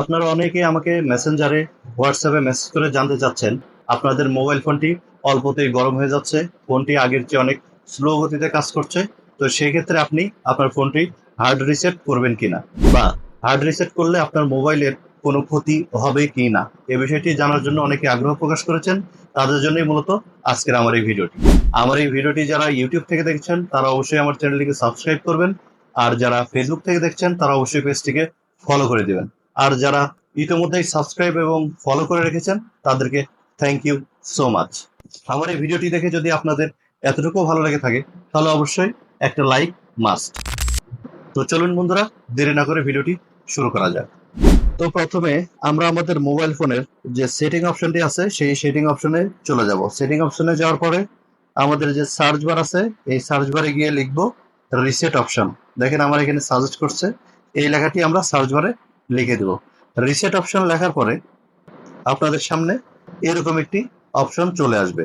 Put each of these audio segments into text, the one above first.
আপনারা অনেকে আমাকে মেসেঞ্জারে হোয়াটসঅ্যাপে মেসেজ করে জানতে চাচ্ছেন, আপনাদের মোবাইল ফোনটি অল্পতেই গরম হয়ে যাচ্ছে ফোনটি আগের চেয়ে অনেক স্লো গতিতে কাজ করছে, তো সেই ক্ষেত্রে আপনি আপনার ফোনটি হার্ড রিসেট করবেন কিনা? বা হার্ড রিসেট করলে আপনার মোবাইলের কোনো ক্ষতি হবে কি না এ বিষয়টি জানার জন্য অনেকে আগ্রহ প্রকাশ করেছেন, তাদের জন্যই মূলত আজকের আমার এই ভিডিওটি। আমার এই ভিডিওটি যারা ইউটিউব থেকে দেখছেন, তারা অবশ্যই আমার চ্যানেলটিকে সাবস্ক্রাইব করবেন, আর যারা ফেসবুক থেকে দেখছেন, তারা অবশ্যই পেজটিকে ফলো করে দিবেন। আর যারা ইতিমধ্যেই সাবস্ক্রাইব এবং ফলো করে রেখেছেন, তাদেরকে থ্যাংক ইউ সো মাচ আমার এই ভিডিওটি দেখে যদি আপনাদের এতটুকু ভালো লেগে থাকে, তাহলে অবশ্যই একটা লাইক মাস্ট তো চলুন বন্ধুরা, দেরি না করে ভিডিওটি শুরু করা যাক। তো প্রথমে আমরা আমাদের মোবাইল ফোনের যে সেটিং অপশনটি আছে, সেই সেটিং অপশনে চলে যাব। সেটিং অপশনে যাওয়ার পরে আমাদের যে সার্চ বার আছে, এই সার্চ বারে গিয়ে লিখব রিসেট অপশন দেখেন আমার এখানে সাজেস্ট করছে, এই লেখাটি আমরা সার্চ বারে লিখে দেব। রিসেট অপশন লেখার পরে আপনাদের সামনে এরকম একটি অপশন চলে আসবে।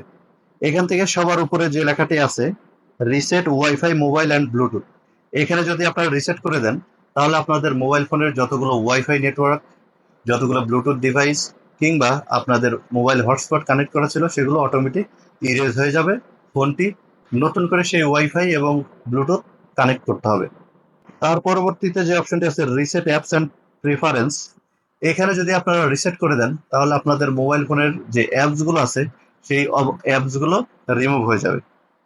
এখান থেকে সবার উপরে যে লেখাটি আছে reset wifi mobile and bluetooth এখানে যদি আপনারা রিসেট করে দেন, তাহলে আপনাদের মোবাইল ফোনের যতগুলো ওয়াইফাই নেটওয়ার্ক যতগুলো ব্লুটুথ ডিভাইস কিংবা আপনাদের মোবাইল হটস্পট কানেক্ট করা ছিল, সেগুলো অটোমেটিক ইরেজ হয়ে যাবে। ফোনটি নতুন করে সেই ওয়াইফাই এবং ব্লুটুথ কানেক্ট করতে হবে। তার পরবর্তীতে যে অপশনটি আছে রিসেট অ্যাপস অ্যান্ড প্রিফারেন্স এখানে যদি আপনারা রিসেট করে দেন, তাহলে আপনাদের মোবাইল ফোনের যে অ্যাপসগুলো আছে, সেই অ্যাপসগুলো রিমুভ হয়ে যাবে।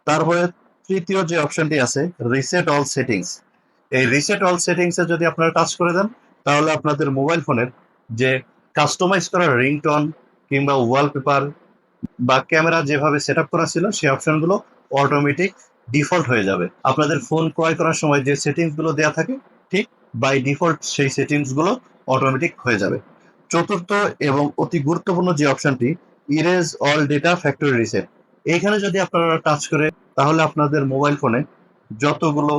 তারপরে তৃতীয় যে অপশনটি আছে রিসেট অল সেটিংস এই রিসেট অল সেটিংসে যদি আপনারা টাচ করে দেন, তাহলে আপনাদের মোবাইল ফোনের যে কাস্টমাইজ করা রিংটোন কিংবা ওয়ালপেপার বা ক্যামেরা যেভাবে সেট আপ করা ছিল, সেই অপশনগুলো অটোমেটিক ডিফল্ট হয়ে যাবে। আপনাদের ফোন ক্রয় করার সময় যে সেটিংসগুলো দেওয়া থাকে, ঠিক বাই ডিফল্ট সেই সেটিংসগুলো অটোমেটিক হয়ে যাবে। চতুর্থ এবং অতি গুরুত্বপূর্ণ যে অপশনটি erase all data factory reset এখানে যদি আপনারা টাচ করে, তাহলে আপনাদের মোবাইল ফোনে যতগুলো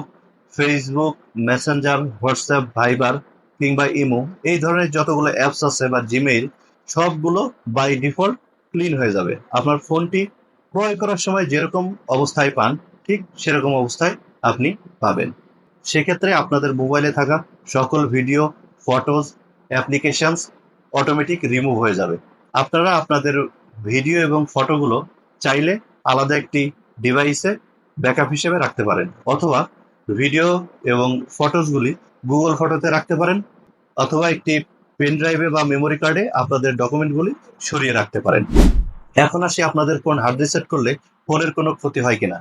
ফেসবুক মেসেঞ্জার হোয়াটসঅ্যাপ ভাইবার কিংবা ইমো এই ধরনের যতগুলো অ্যাপস আছে বা জিমেইল সবগুলো বাই ডিফল্ট ক্লিন হয়ে যাবে। আপনার ফোনটি ক্রয় করার সময় যেরকম অবস্থায় পান, ঠিক সেরকম অবস্থায় আপনি পাবেন। সেক্ষেত্রে আপনাদের মোবাইলে থাকা সকল video photos applications automatic remove হয়ে যাবে। আপনারা আপনাদের ভিডিও এবং ফটোগুলো চাইলে আলাদা একটি ডিভাইসে ব্যাকআপ হিসেবে রাখতে পারেন। অথবা ভিডিও এবং ফটোসগুলি গুগল ফটোতে রাখতে পারেন, অথবা একটি পেন ড্রাইভে বা মেমোরি কার্ডে আপনাদের ডকুমেন্টগুলি সরিয়ে রাখতে পারেন। এখন আসি আপনাদের ফোন হার্ড রিসেট করলে ফোনের কোনো ক্ষতি হয় কিনা।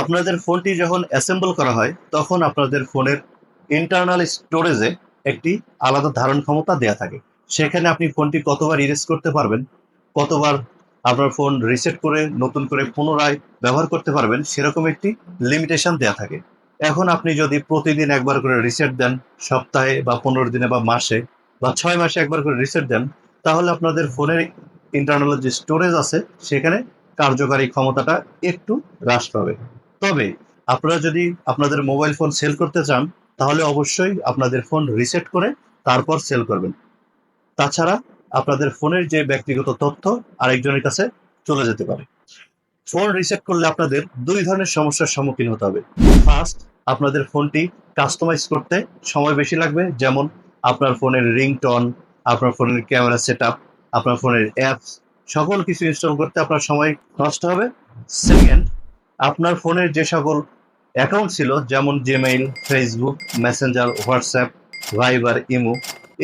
আপনাদের ফোনটি যখন অ্যাসেম্বল করা হয়, তখন আপনাদের ফোনের ইন্টারনাল স্টোরেজে একটি আলাদা ধারণ ক্ষমতা দেয়া থাকে। সেখানে আপনি ফোনটি কতবার ইরেজ করতে পারবেন, কতবার আপনার ফোন রিসেট করে, নতুন করে পুনরায় ব্যবহার করতে পারবেন, সেরকম একটি লিমিটেশন দেয়া থাকে। এখন আপনি যদি প্রতিদিন একবার করে রিসেট দেন, সপ্তাহে বা পনেরো দিনে বা মাসে বা ছয় মাসে একবার করে রিসেট দেন, তাহলে আপনাদের ফোনের ইন্টারনাল যে স্টোরেজ আছে, সেখানে কার্যকারী ক্ষমতাটা একটু হ্রাস পাবে। তবে আপনারা যদি আপনাদের মোবাইল ফোন সেল করতে চান, তাহলে অবশ্যই আপনাদের ফোন রিসেট করে তারপর সেল করবেন। তাছাড়া আপনাদের ফোনের যে ব্যক্তিগত তথ্য আরেকজনের কাছে চলে যেতে পারে। ফোন রিসেট করলে আপনাদের দুই ধরনের সমস্যার সম্মুখীন হতে হবে। ফার্স্ট আপনাদের ফোনটি কাস্টমাইজ করতে সময় বেশি লাগবে, যেমন আপনার ফোনের রিংটন আপনার ফোনের ক্যামেরা সেট আপনার ফোনের অ্যাপস সকল কিছু ইনস্টল করতে আপনার সময় নষ্ট হবে। সেকেন্ড আপনার ফোনের যে সকল অ্যাকাউন্ট ছিল, যেমন Gmail Facebook Messenger WhatsApp Viber imo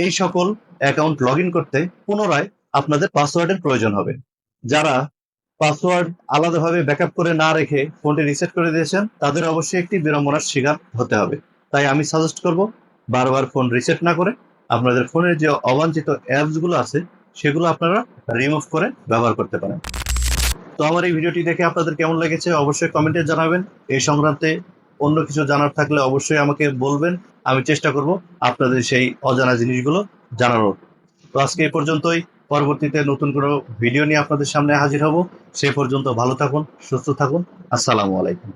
এই সকল অ্যাকাউন্ট লগ করতে পুনরায় আপনাদের পাসওয়ার্ডের প্রয়োজন হবে। যারা পাসওয়ার্ড আলাদাভাবে ব্যাকআপ করে না রেখে ফোনটি রিসেট করে দিয়েছেন, তাদের অবশ্যই একটি বিড়ম্বনার শিকার হতে হবে। তাই আমি সাজেস্ট করব, বারবার ফোন রিসেট না করে আপনাদের ফোনের যে অবাঞ্ছিত অ্যাপসগুলো আছে, সেগুলো আপনারা রিমুভ করে ব্যবহার করতে পারেন। তো আমার এই ভিডিওটি দেখে আপনাদের কেমন লেগেছে অবশ্যই কমেন্টে জানাবেন। এই সংক্রান্তে অন্য কিছু জানার থাকলে অবশ্যই আমাকে বলবেন, আমি চেষ্টা করব আপনাদের সেই অজানা জিনিসগুলো জানানোর। তো আজকে এ পর্যন্তই, পরবর্তীতে নতুন কোনো ভিডিও নিয়ে আপনাদের সামনে হাজির হব। সে পর্যন্ত ভালো থাকুন, সুস্থ থাকুন, আসসালামু আলাইকুম।